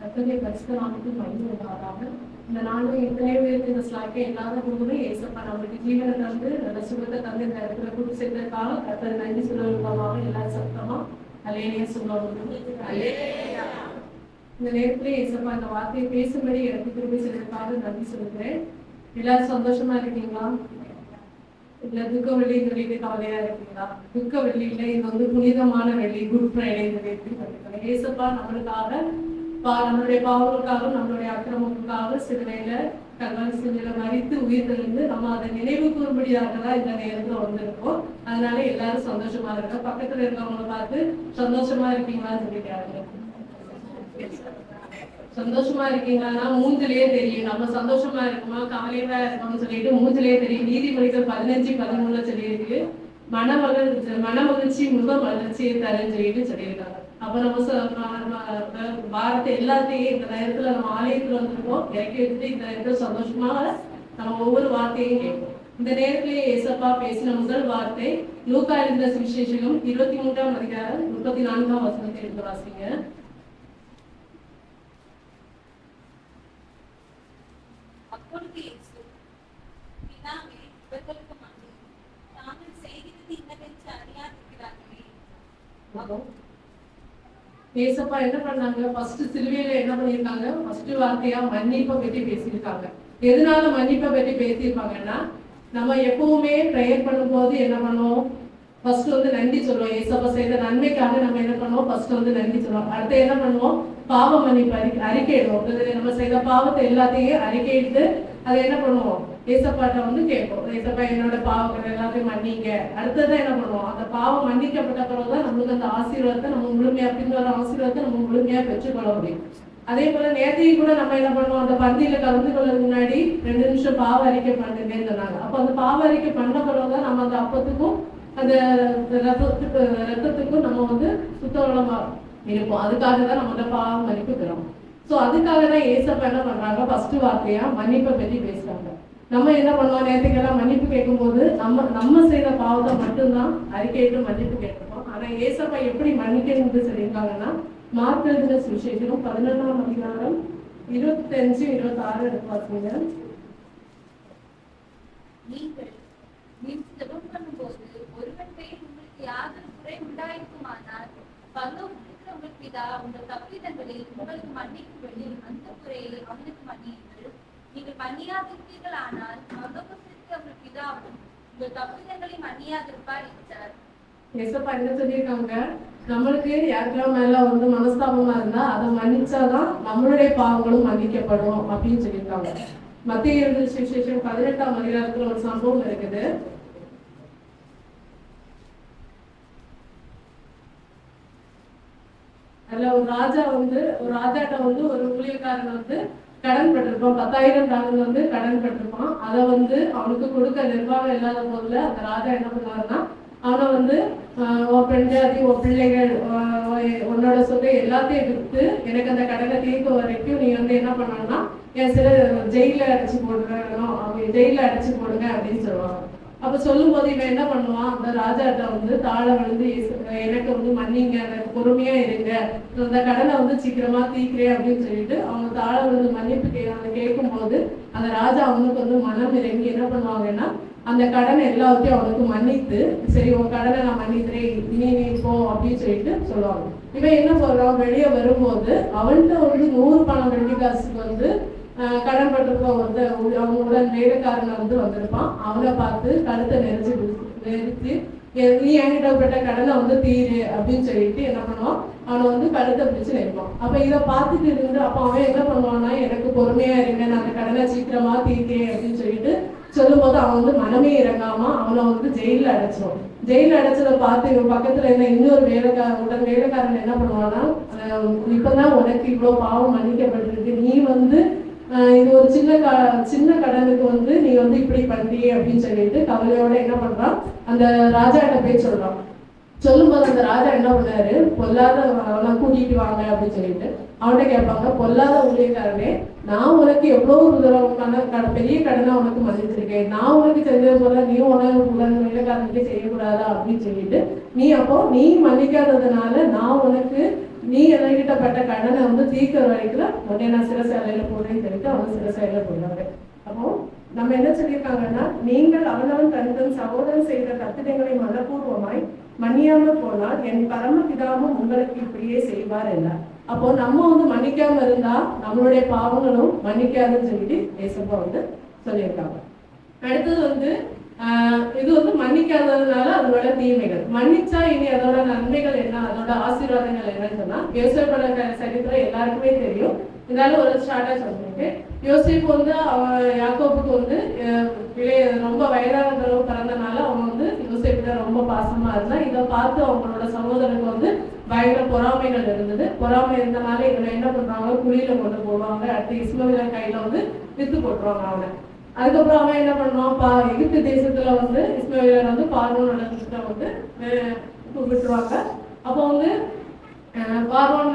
கத்தனை பரிசுத்த நாமத்துக்கு மகிமை உண்டாதாக இந்த நாளில் எத்தனையோ பேருக்கு இந்த ஸ்லாக்கை எல்லாரும் கொடுக்கணும் ஏசப்பா நம்மளுக்கு ஜீவனை தந்து நல்ல சுகத்தை தந்து இந்த இடத்துல கூட்டு சேர்ந்ததுக்காக கத்தனை நன்றி சொல்லுவதற்காக எல்லா சத்தமா? அலேனியா சொல்லுவாங்க இந்த நேரத்துல ஏசப்பா இந்த வார்த்தையை பேசும்படி எனக்கு திரும்பி செய்ததுக்காக நன்றி சொல்லுகிறேன். எல்லாரும் சந்தோஷமா இருக்கீங்களா? இல்ல துக்க வெள்ளின்னு சொல்லிட்டு கவலையா இருக்கீங்களா? துக்க வெள்ளியில இது வந்து புனிதமான வெள்ளி குட் ஃப்ரைடே சொல்லிட்டு ஏசப்பா நம்மளுக்காக நம்மளுடைய பாவங்களுக்காகவும் நம்மளுடைய அக்கிரமங்களுக்காக சிலுவையில கல்வாரி செஞ்சில மறித்து உயிர் தெளிந்து நம்ம அதை நினைவு கூறும்படியாக தான் இந்த நேரத்துல வந்திருக்கோம். அதனால எல்லாரும் சந்தோஷமா இருக்க பக்கத்துல இருக்கவங்கள பார்த்து சந்தோஷமா இருக்கீங்களான்னு சொல்லிட்டாங்க சந்தோஷமா இருக்கீங்கன்னா மூஞ்சிலேயே தெரியும். நம்ம சந்தோஷமா இருக்குமா? கவலையா இருக்கோம்னு சொல்லிட்டு மூஞ்சிலேயே தெரியும். நீதிமொழிகள் பதினஞ்சு பதிமூணுல சொல்லியிருக்கு. மன மகிழ்ச்சி மன மகிழ்ச்சி முக மகிழ்ச்சியை தரேன்னு சொல்லிட்டு சொல்லியிருக்காங்க. அப்ப வாரத்தை எல்லாத்தையும் இந்த நேரத்துல நம்ம ஆலயத்துல வந்திருக்கோம். இறக்கி வச்சுட்டு இந்த நேரத்துல சந்தோஷமாக நம்ம ஒவ்வொரு வார்த்தையும் கேட்போம். இந்த நேரத்திலே ஏசப்பா பேசின முதல் வார்த்தை லூக்கா இருந்த சுவிசேஷகம் இருபத்தி மூன்றாம் அதிகாரம் முப்பத்தி நான்காம் வசனத்தை எடுத்து வாசிங்க. இவர்களுக்கு தாங்கள் செய்கிறது இன்னதென்று அறியாதிருக்கிறார்களே. ஏசப்பா என்ன பண்ணாங்க? ஃபர்ஸ்ட் சிலுவையில என்ன பண்ணியிருக்காங்க? ஃபர்ஸ்ட் வார்த்தையா மன்னிப்பை பற்றி பேசியிருக்காங்க. எதனால மன்னிப்பை பற்றி பேசியிருப்பாங்கன்னா நம்ம எப்பவுமே ப்ரேயர் பண்ணும்போது என்ன பண்ணுவோம்? ஃபர்ஸ்ட் வந்து நன்றி சொல்லுவோம். ஏசப்பா செய்த நன்மைக்காக நம்ம என்ன பண்ணுவோம்? ஃபர்ஸ்ட் வந்து நன்றி சொல்லுவோம். அடுத்து என்ன பண்ணுவோம்? பாவ மன்னிப்பு அறி அறிக்கையிடுவோம் நம்ம செய்த பாவத்தை எல்லாத்தையும் அறிக்கையிட்டு அதை என்ன பண்ணுவோம்? ஏசப்பாட்ட வந்து கேட்போம் ஏசப்பா என்னோட பாவங்கள் எல்லாத்தையும் மன்னிங்க. அடுத்ததான் என்ன பண்ணுவோம்? அந்த பாவம் மன்னிக்கப்பட்ட பிறகுதான் நம்மளுக்கு அந்த ஆசீர்வாதத்தை நம்ம முழுமையா பின்வர ஆசீர்வாதத்தை நம்ம முழுமையா பெற்றுக்கொள்ள முடியும். அதே போல நேற்றைக்கு கூட நம்ம என்ன பண்ணுவோம்? அந்த பந்தியில கலந்து கொள்றதுக்கு முன்னாடி ரெண்டு நிமிஷம் பாவ அறிக்கை பண்ணுங்கன்னு சொன்னாங்க. அப்ப அந்த பாவ அறிக்கை பண்ண பிறகுதான் நம்ம அந்த அப்பத்துக்கும் அந்த ரத்தத்துக்கு ரத்தத்துக்கும் நம்ம வந்து சுத்தவளமா இருப்போம். அதுக்காக தான் நம்ம அந்த பாவ மன்னிப்பு பெறும். ஸோ அதுக்காக தான் ஏசப்பா என்ன பண்றாங்க? ஃபர்ஸ்ட் வார்த்தையா மன்னிப்பை பற்றி பேசுறாங்க. நம்ம என்ன பண்ணுவோம்? நேற்றுக்கெல்லாம் மன்னிப்பு கேட்கும்போது நம்ம நம்ம செய்த பாவத்தை மட்டும்தான் அறிக்கையிட்டு மன்னிப்பு கேட்டிருப்போம். ஆனா ஏசப்பா எப்படி மன்னிக்கணும்னு சொல்லியிருக்காங்கன்னா மார்க் எழுதின சுவிசேஷம் பதினொன்றாம் அதிகாரம் இருபத்தஞ்சு இருபத்தாறு எடுத்து பார்த்தீங்க. நீங்கள் ஒருவன் உங்களுக்கு யாதொரு குறை உண்டாயிருக்குமானால் பரலோகத்தில் உங்கள் பிதா உங்கள் தப்பிதங்களை உங்களுக்கு மன்னிக்கும்படி அந்த குறையை அவனுக்கு மன்னியுங்கள். நீங்கள் மன்னியாதிருப்பீர்கள் ஆனால் மகபுசிற்கு அவர் பிதாவும் உங்கள் தப்பிதங்களை மன்னியாதிருப்பார் என்றார். ஏசப்பா என்ன சொல்லியிருக்காங்க? நம்மளுக்கு யாருக்கெல்லாம் மேல வந்து மனஸ்தாபமா இருந்தா அதை மன்னிச்சாதான் நம்மளுடைய பாவங்களும் மன்னிக்கப்படும் அப்படின்னு சொல்லியிருக்காங்க. மத்திய இருந்த சுவிசேஷம் பதினெட்டாம் அதிகாரத்துல ஒரு சம்பவம் இருக்குது. அதுல ஒரு ராஜா வந்து ஒரு ராஜாட்ட வந்து ஒரு ஊழியக்காரன் வந்து கடன் பட்டிருப்பான் பத்தாயிரம் டாலர் வந்து கடன் பட்டிருப்பான் அதை வந்து அவனுக்கு கொடுக்க நிர்வாகம் இல்லாத போதுல அந்த ராஜா என்ன பண்ணுவாருன்னா அவனை வந்து ஆஹ், உன் ஜாதி உன் பிள்ளைகள் உன்னோட சொத்தை எல்லாத்தையும் விற்று எனக்கு அந்த கடனை தீர்க்க வரைக்கும் நீ வந்து என்ன பண்ணணும்னா என் சில ஜெயில அடைச்சு போடுறோம் அவங்க ஜெயில அடைச்சு போடுங்க அப்படின்னு சொல்லுவாங்க. அப்ப சொல்லும் போது இவன் என்ன பண்ணுவான்? அந்த ராஜாட்ட வந்து தாழ விழுந்து எனக்கு வந்து மன்னிங்க எனக்கு பொறுமையா இருங்க அந்த கடனை வந்து சீக்கிரமா தீக்கிறேன் அப்படின்னு சொல்லிட்டு அவங்க தாழ விழுந்து மன்னிப்பு கே அதை அந்த ராஜா அவனுக்கு வந்து மனம் இறங்கி என்ன பண்ணுவாங்கன்னா அந்த கடனை எல்லாத்தையும் அவனுக்கு மன்னித்து சரி உன் கடனை நான் மன்னிக்கிறேன் நீ நீ போ அப்படின்னு சொல்லிட்டு சொல்லுவாங்க. இவன் என்ன சொல்றான்? வெளியே வரும்போது அவன்கிட்ட வந்து நூறு பணம் வெள்ளி காசுக்கு வந்து கடன் பட்டிருக்க வந்து அவங்களோட உடன் வேலைக்காரனை வந்து வந்திருப்பான். அவனை பார்த்து கழுத்தை நெரிச்சு நெரிச்சு நீ என்கிட்ட பட்ட கடனை வந்து தீரு அப்படின்னு சொல்லிட்டு என்ன பண்ணுவான்? அவனை வந்து கழுத்தை பிடிச்சு நிற்பான். அப்ப இதை பார்த்துட்டு இருந்து அப்ப அவன் என்ன பண்ணுவான்னா எனக்கு பொறுமையா இருங்க நான் அந்த கடனை சீக்கிரமா தீர்க்கிறேன் அப்படின்னு சொல்லிட்டு சொல்லும்போது அவன் வந்து மனமே இறங்காம அவனை வந்து ஜெயில அடைச்சிடும் ஜெயில அடைச்சதை பார்த்து இவன் பக்கத்துல என்ன இன்னொரு வேலைக்கார உடன் வேலைக்காரன் என்ன பண்ணுவான்னா இப்பதான் உனக்கு இவ்வளவு பாவம் மன்னிக்கப்பட்டிருக்கு. நீ வந்து இது ஒரு சின்ன க சின்ன கடனுக்கு வந்து நீ வந்து இப்படி பண்றியே அப்படின்னு சொல்லிட்டு கவலையோட என்ன பண்றான்? அந்த ராஜாட்ட போய் சொல்றான். சொல்லும்போது அந்த ராஜா என்ன பண்ணாரு? பொல்லாத அவனை கூட்டிட்டு வாங்க அப்படின்னு சொல்லிட்டு அவன்கிட்ட கேட்பாங்க. பொல்லாத ஊழியக்காரனே நான் உனக்கு எவ்வளோ ஒரு பெரிய கடனை உனக்கு மதிச்சிருக்கேன் நான் உனக்கு செஞ்சது போல நீ உனக்கு உலக செய்யக்கூடாதா? அப்படின்னு சொல்லிட்டு நீ அப்போ நீ மன்னிக்காததுனால நான் உனக்கு நீ என்கிட்ட பட்ட கடனை வந்து தீர்க்கிற வரைக்கும் உடனே நான் சிறசாலையில போடுறேன்னு சொல்லிட்டு அவன் சிறசாலையில போயிடுவாங்க அப்போ நம்ம என்ன சொல்லியிருக்காங்கன்னா நீங்கள் அவனவன் தன் தன் சகோதரன் செய்த கத்திடங்களை மனப்பூர்வமாய் மன்னியாமல் போனால் என் பரமபிதாவும் உங்களுக்கு இப்படியே செய்வார் என்ன அப்போ நம்ம வந்து மன்னிக்காம இருந்தா நம்மளுடைய பாவங்களும் மன்னிக்காதுன்னு சொல்லிட்டு ஏசப்பா வந்து சொல்லியிருக்காங்க. அடுத்தது வந்து இது வந்து மன்னிக்காததுனால அதோட தீமைகள். மன்னிச்சா இனி அதோட நன்மைகள் என்ன? அதோட ஆசீர்வாதங்கள் என்னன்னு சொன்னா யோசிப்பட சரித்திரம் எல்லாருக்குமே தெரியும். இதனால ஒரு ஷார்ட்டா சொல்லிருக்கு யோசேப்பு வந்து அவன் யாக்கோப்புக்கு வந்து அஹ், இளைய ரொம்ப வயதான பிறந்தனால அவன் வந்து யோசேப்பிட்ட ரொம்ப பாசமா இருந்தான். இதை பார்த்து அவங்களோட சகோதரனுக்கு வந்து பயங்கர பொறாமைகள் இருந்தது. பொறாமை இருந்தனால இவனை என்ன பண்றாங்க? குழியில கொண்டு போவாங்க. அடுத்து இஸ்மவில கையில வந்து வித்து போட்டுருவாங்க அவனை. அதுக்கப்புறம் அவன் என்ன பண்ணுவான் பா எகிப்து தேசத்துல வந்து இஸ்மவேலர் வந்து பார்வோனோட கிட்ட வந்து விட்டுருவாங்க அப்போ வந்து அஹ், பார்வோன்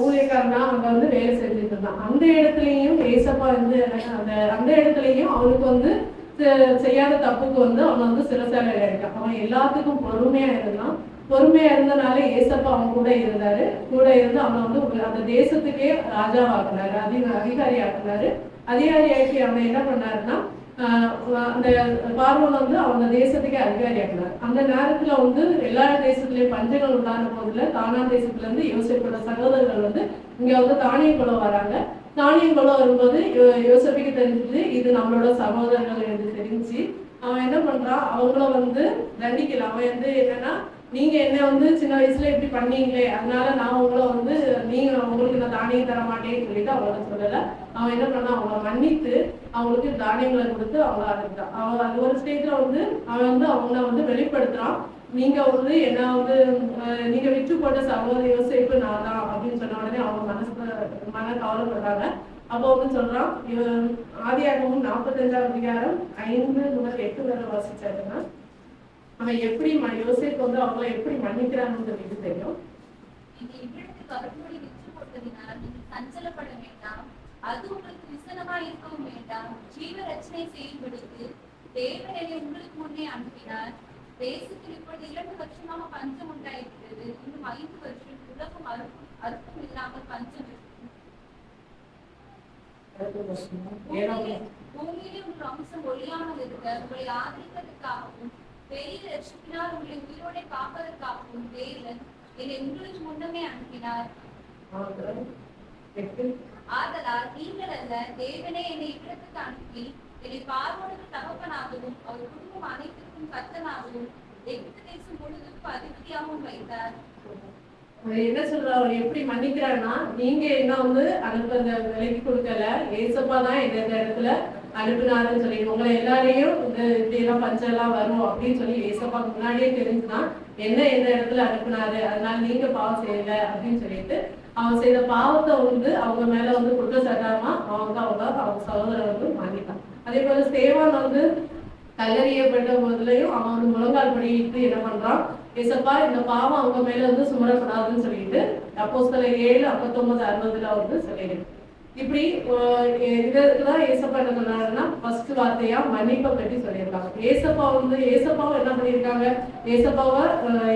ஊழியக்காரனா அங்க வந்து வேலை செஞ்சுட்டு இருந்தான். அந்த இடத்துலயும் ஏசப்பா வந்து அந்த அந்த இடத்துலயும் அவனுக்கு வந்து செ- செய்யாத தப்புக்கு வந்து அவன் வந்து சிறசாலையில இருக்கான். அவன் எல்லாத்துக்கும் பொறுமையா இருந்தான். பொறுமையா இருந்தனால ஏசப்பா அவன் கூட இருந்தாரு. கூட இருந்து அவனை வந்து அந்த தேசத்துக்கே ராஜாவாக்குனாரு அதிக அதிகாரி ஆக்குனாரு அதிகாரியாக்கி அவன் என்ன பண்ணாருன்னா அந்த பார்வன் வந்து அவங்க தேசத்துக்கே அதிகாரியாக்குனார். அந்த நேரத்துல வந்து எல்லா தேசத்துலயும் பஞ்சங்கள் உண்டான போதுல தானா தேசத்துல இருந்து யோசிப்போட சகோதரர்கள் வந்து இங்க வந்து தானியம் குளம் வராங்க. தானியம் குளம் வரும்போது யோ- யோசேப்புக்கு தெரிஞ்சது இது நம்மளோட சகோதரர்கள் என்று தெரிஞ்சு அவன் என்ன பண்றான்? அவங்கள வந்து தண்டிக்கல. அவன் வந்து என்னன்னா நீங்க என்ன வந்து சின்ன வயசுல இப்படி பண்ணீங்களே அதனால நான் உங்களை வந்து நீங்க உங்களுக்கு நான் தானியம் தர மாட்டேன்னு சொல்லிட்டு அவங்கள சொல்லல. அவன் என்ன பண்ணான்? அவங்கள மன்னித்து அவங்களுக்கு தானியங்களை கொடுத்து அவங்கள அனுப்பிட்டான். அவன் அது ஒரு ஸ்டேஜ்ல வந்து அவன் வந்து அவங்கள வந்து வெளிப்படுத்துறான். நீங்க வந்து என்ன வந்து நீங்கள் நீங்க விற்று போட்ட சகோதரி யோசிப்பு நான் தான் அப்படின்னு சொன்ன உடனே அவங்க மனசுல மன கவலைப்படுறாங்க அப்போ வந்து சொல்றான் இவன் ஆதியாகமும் நாற்பத்தஞ்சாவது அதிகாரம் ஐந்து முதல் எட்டு வரை வாசிச்சாருன்னா அவன் எப்படி யோசேப்பு வந்து அவங்கள எப்படி சொல்லிட்டு தெரியும். சஞ்சலப்பட வேண்டாம். அது உங்களுக்கு விசனமா இருக்கவும் வேண்டாம். ஜீவ ரச்சனை தேவன் என்னை உங்களுக்கு முன்னே அனுப்பினார். தேசத்தில் இப்பொழுது இரண்டு வருஷமாக பஞ்சம் உண்டாயிருக்கிறது. இன்னும் ஐந்து வருஷம் உலகம் அறுப்பும் இல்லாமல் பஞ்சம் பூமியிலே உங்கள் அம்சம் ஒழியாமல் இருக்க. உங்களை ஆதரிப்பதற்காகவும் பெரிய ரட்சிப்பினால் உங்களை உயிரோടെ காப்பதற்காகவும் தேவன் என்னை உங்களுக்கு முன்னமே அனுப்பினார். ஆதலால் நீங்கள் அல்ல தேவனே என்னை இவ்விடத்துக்கு அனுப்பி என்னை பார்வோனுக்கு தகப்பனாகவும் அவர் குடும்பம் அனைத்திற்கும் கத்தனாகவும் எகிப்து தேசம் முழுவதுக்கும் அதிபதியாகவும் வைத்தார். என்ன சொல்றாரு? அவர் எப்படி மன்னிக்கிறாருன்னா நீங்க என்ன வந்து அனுப்புறத விலைக்கு கொடுக்கல ஏசப்பா தான் இந்த இடத்துல அனுப்புனாருன்னு சொல்லி உங்களை எல்லாரையும் இந்த இப்படி எல்லாம் பஞ்சம் எல்லாம் வரும் அப்படின்னு சொல்லி ஏசப்பா முன்னாடியே தெரிஞ்சுதான் என்ன எந்த இடத்துல அனுப்புனாரு அதனால நீங்க பாவம் செய்யல அப்படின்னு சொல்லிட்டு அவன் செய்த பாவத்தை வந்து அவங்க மேல வந்து குற்றம் சட்டாமா அவங்க அவங்க அவங்க சகோதரர் வந்து மன்னிட்டான் அதே போல சேவான் வந்து கல்லறியப்பட்ட போதுலயும் அவன் வந்து முழங்கால் படியிட்டு என்ன பண்றான்? ஏசப்பா இந்த பாவம் அவங்க மேல வந்து சுமரப்படாதுன்னு சொல்லிட்டு அப்போஸ்தல ஏழு ஐம்பத்தொன்பது அறுபதுல வந்து சொல்லியிருக்கு. இப்படி இதற்குதான் ஏசப்பா என்ன சொன்னாருன்னா ஃபர்ஸ்ட் வார்த்தையா மன்னிப்பை பற்றி சொல்லியிருக்காங்க. ஏசப்பா வந்து ஏசப்பாவை என்ன பண்ணியிருக்காங்க? ஏசப்பாவை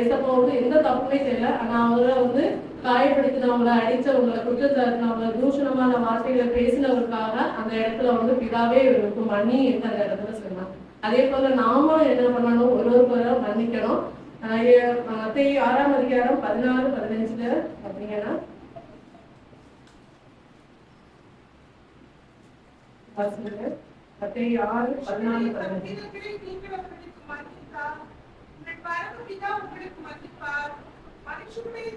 ஏசப்பா வந்து எந்த தப்புமே செய்யல. ஆனா அவரை வந்து காயப்படுத்தினவங்கள அடிச்சவங்கள குற்றச்சாட்டினவங்கள தூஷணமான வார்த்தைகளை பேசினவருக்காக அந்த இடத்துல வந்து பிதாவே இவருக்கு மன்னி அந்த இடத்துல சொன்னாங்க அதே போல நாமளும் என்ன பண்ணணும் ஒருவருக்கொரு மன்னிக்கணும் ஆஹ் ஆறாம் அதிகாரம் பதினாறு பதினஞ்சுல பாத்தீங்கன்னா வாசிங்க. ஆறு பதினாலு பதினஞ்சு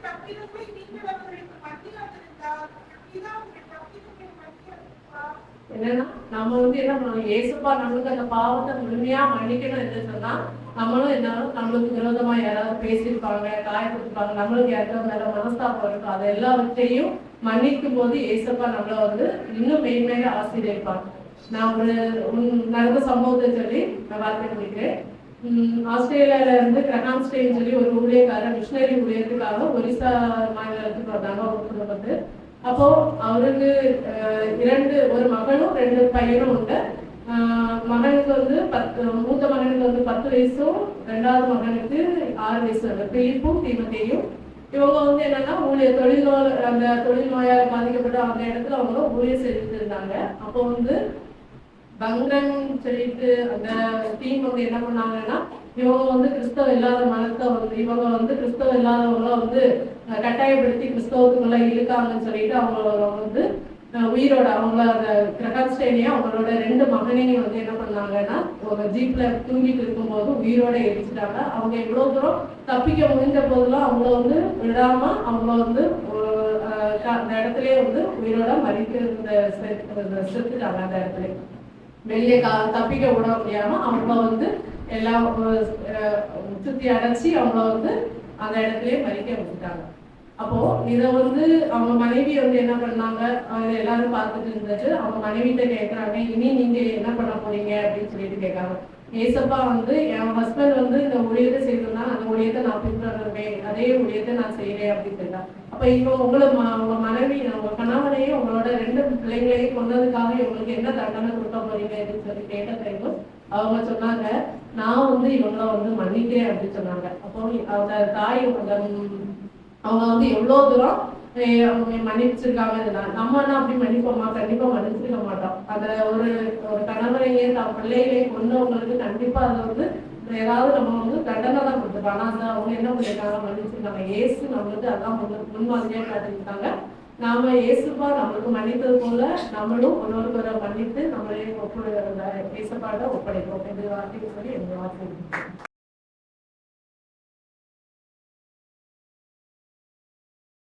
தப்பிதங்களை நீங்கள் அவர்களுக்கு பிதா உங்கள் தப்பிதங்களை என்னன்னா நம்ம வந்து என்ன பண்ணணும்? ஏசப்பா நம்மளுக்கு அந்த பாவத்தை முழுமையா மன்னிக்கணும் என்று சொன்னா நம்மளும் என்ன நம்மளுக்கு விரோதமா யாராவது பேசியிருப்பாங்க காயப்படுத்திருப்பாங்க நம்மளுக்கு யாருக்காவது மேல மனஸ்தாபம் இருக்கும் அது எல்லாவற்றையும் மன்னிக்கும் போது ஏசப்பா நம்மள வந்து இன்னும் மேன்மேல ஆசிரியப்பாங்க நான் ஒரு உன் நடந்த சம்பவத்தை சொல்லி நான் வார்த்தை முடிக்கிறேன். ஆஸ்திரேலியால இருந்து கிரகாம் ஸ்டேன்னு சொல்லி ஒரு ஊழியக்காரர் மிஷினரி ஊழியத்துக்காக ஒரிசா மாநிலத்துக்கு வந்தாங்க ஒரு குடும்பத்து. அப்போ அவருக்கு இரண்டு ஒரு மகளும் ரெண்டு பையனும் உண்டு. மகனுக்கு வந்து பத்து மூத்த மகனுக்கு வந்து பத்து வயசும் ரெண்டாவது மகனுக்கு ஆறு வயசு உண்டு. பிலிப்பும் தீமத்தையும். இவங்க வந்து என்னன்னா ஊழிய தொழில் நோய் அந்த தொழில் நோயால் பாதிக்கப்பட்ட அந்த இடத்துல அவங்க ஊழியர் செஞ்சுட்டு இருந்தாங்க. அப்போ வந்து பங்கன் சொல்லிட்டு அந்த டீம் வந்து என்ன பண்ணாங்கன்னா இவங்க வந்து கிறிஸ்தவ இல்லாத மனத்தை வந்து இவங்க வந்து கிறிஸ்தவ இல்லாதவங்கள வந்து கட்டாயப்படுத்தி கிறிஸ்தவத்துக்குள்ள இழுக்காங்கன்னு சொல்லிட்டு அவங்கள வந்து உயிரோட அவங்கள அந்த கிரகஸ்டேனியா அவங்களோட ரெண்டு மகனையும் வந்து என்ன பண்ணாங்கன்னா ஒரு ஜீப்ல தூங்கிட்டு இருக்கும்போது உயிரோட எரிச்சிட்டாங்க அவங்க எவ்வளவு தூரம் தப்பிக்க முடிஞ்ச போதெல்லாம் அவங்கள வந்து விடாம அவங்கள வந்து அந்த இடத்துலயே வந்து உயிரோட மறித்து இந்த செத்துட்டாங்க அந்த இடத்துல. வெளியே கா தப்பிக்க விட முடியாம அவங்கள வந்து எல்லா சுத்தி அடைச்சி அவங்கள வந்து அந்த இடத்துலயே மறிக்க வச்சுட்டாங்க அப்போ இதை வந்து அவங்க மனைவி வந்து என்ன பண்ணாங்க? அவங்க எல்லாரும் பார்த்துட்டு இருந்துட்டு அவங்க மனைவிட்ட கேட்கறாங்க இனி நீங்க என்ன பண்ண போறீங்க? அப்படின்னு சொல்லிட்டு கேட்காங்க ஏசப்பா வந்து என் ஹஸ்பண்ட் வந்து இந்த ஊழியத்தை செய்யணும்னா அந்த ஊழியத்தை நான் பின்பற்றுவேன். அதே ஊழியத்தை நான் செய்யறேன் அப்படின்னு சொல்லிட்டாங்க அப்போ இப்போ உங்களை உங்க மனைவி உங்க கணவனையும் உங்களோட ரெண்டு பிள்ளைங்களையும் கொண்டதுக்காக இவங்களுக்கு என்ன தண்டனை கொடுக்க போறீங்க அப்படின்னு சொல்லி கேட்ட பிறகு அவங்க சொன்னாங்க நான் வந்து இவங்கள வந்து மன்னிக்கிறேன் அப்படின்னு சொன்னாங்க அப்போ அவங்க தாய் அந்த அவங்க வந்து எவ்வளவு தூரம் அவங்க மன்னிச்சிருக்காங்க இதெல்லாம். நம்ம என்ன அப்படி மன்னிப்போமா கண்டிப்பா மன்னிச்சிருக்க மாட்டோம் அத ஒரு ஒரு கணவரையே தான் பிள்ளைகளையும் கொண்டவங்களுக்கு கண்டிப்பா அதை வந்து ஏதாவது நம்ம வந்து தண்டனை தான் கொடுத்துருப்பாங்க ஆனால் அவங்க என்ன பண்ணிருக்காங்க? மன்னிச்சிருக்காங்க ஏசு நம்மளுக்கு அதான் முன் முன்மாதிரியாக காட்டியிருக்காங்க நாம ஏசுப்பா நம்மளுக்கு மன்னித்தது போல நம்மளும் ஒருவருக்கொரு மன்னித்து நம்மளே ஒப்பு ஏசப்பாட ஒப்படைப்போம். என்று வார்த்தைக்கு சொல்லி என்னுடைய வார்த்தை